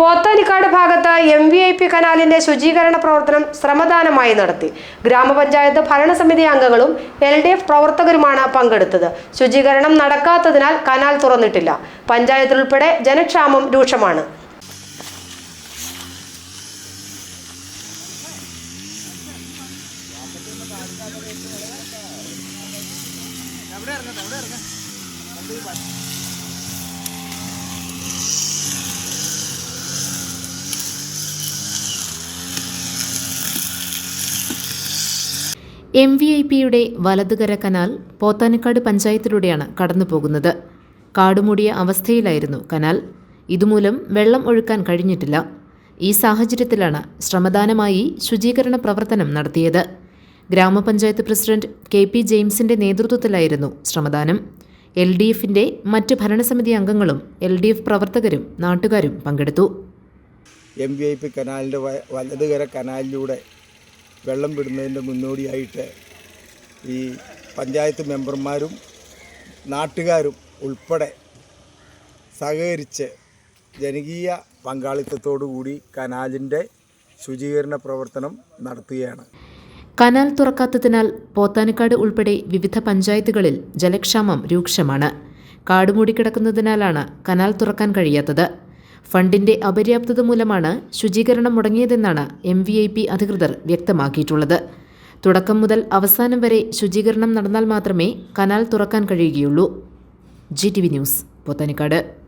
പോത്താനിക്കാട് ഭാഗത്ത് M V I P കനാലിന്റെ ശുചീകരണ പ്രവർത്തനം ശ്രമദാനമായി നടത്തി. ഗ്രാമപഞ്ചായത്ത് ഭരണസമിതി അംഗങ്ങളും എൽ ഡി എഫ് പ്രവർത്തകരുമാണ് പങ്കെടുത്തത്. ശുചീകരണം നടക്കാത്തതിനാൽ കനാൽ തുറന്നിട്ടില്ല. പഞ്ചായത്തിലുൾപ്പെടെ ജനക്ഷാമം രൂക്ഷമാണ്. എം വി ഐ പിയുടെ വലതുകര കനാൽ പോത്താനക്കാട് പഞ്ചായത്തിലൂടെയാണ് കടന്നുപോകുന്നത്. കാടുമൂടിയ അവസ്ഥയിലായിരുന്നു കനാൽ. ഇതുമൂലം വെള്ളം ഒഴുക്കാൻ കഴിഞ്ഞിട്ടില്ല. ഈ സാഹചര്യത്തിലാണ് ശ്രമദാനമായി ശുചീകരണ പ്രവർത്തനം നടത്തിയത്. ഗ്രാമപഞ്ചായത്ത് പ്രസിഡന്റ് കെ പി ജെയിംസിന്റെ നേതൃത്വത്തിലായിരുന്നു ശ്രമദാനം. എൽ ഡി എഫിന്റെ മറ്റ് ഭരണസമിതി അംഗങ്ങളും എൽ ഡി എഫ് പ്രവർത്തകരും നാട്ടുകാരും പങ്കെടുത്തു. എം വി ഐ പി കനാലിന്റെ വലതുകര കനാലിലൂടെ വെള്ളം വിടുന്നതിന്റെ മുന്നോടിയായിട്ട് ഈ പഞ്ചായത്ത് മെമ്പർമാരും നാട്ടുകാരും ഉൾപ്പെടെ സഹകരിച്ച് ജനകീയ പങ്കാളിത്തത്തോടുകൂടി കനാലിന്റെ ശുചീകരണ പ്രവർത്തനം നടത്തുകയാണ്. കനാൽ തുറക്കാത്തതിനാൽ പോത്താനിക്കാട് ഉൾപ്പെടെ വിവിധ പഞ്ചായത്തുകളിൽ ജലക്ഷാമം രൂക്ഷമാണ്. കാടുമൂടിക്കിടക്കുന്നതിനാലാണ് കനാൽ തുറക്കാൻ കഴിയാത്തത്. ഫണ്ടിന്റെ അപര്യാപ്തത മൂലമാണ് ശുചീകരണം മുടങ്ങിയതെന്നാണ് എം വി ഐ പി അധികൃതർ വ്യക്തമാക്കിയിട്ടുള്ളത്. തുടക്കം മുതൽ അവസാനം വരെ ശുചീകരണം നടന്നാൽ മാത്രമേ കനാൽ തുറക്കാൻ കഴിയുകയുള്ളൂ. G T V news Pothanikkad.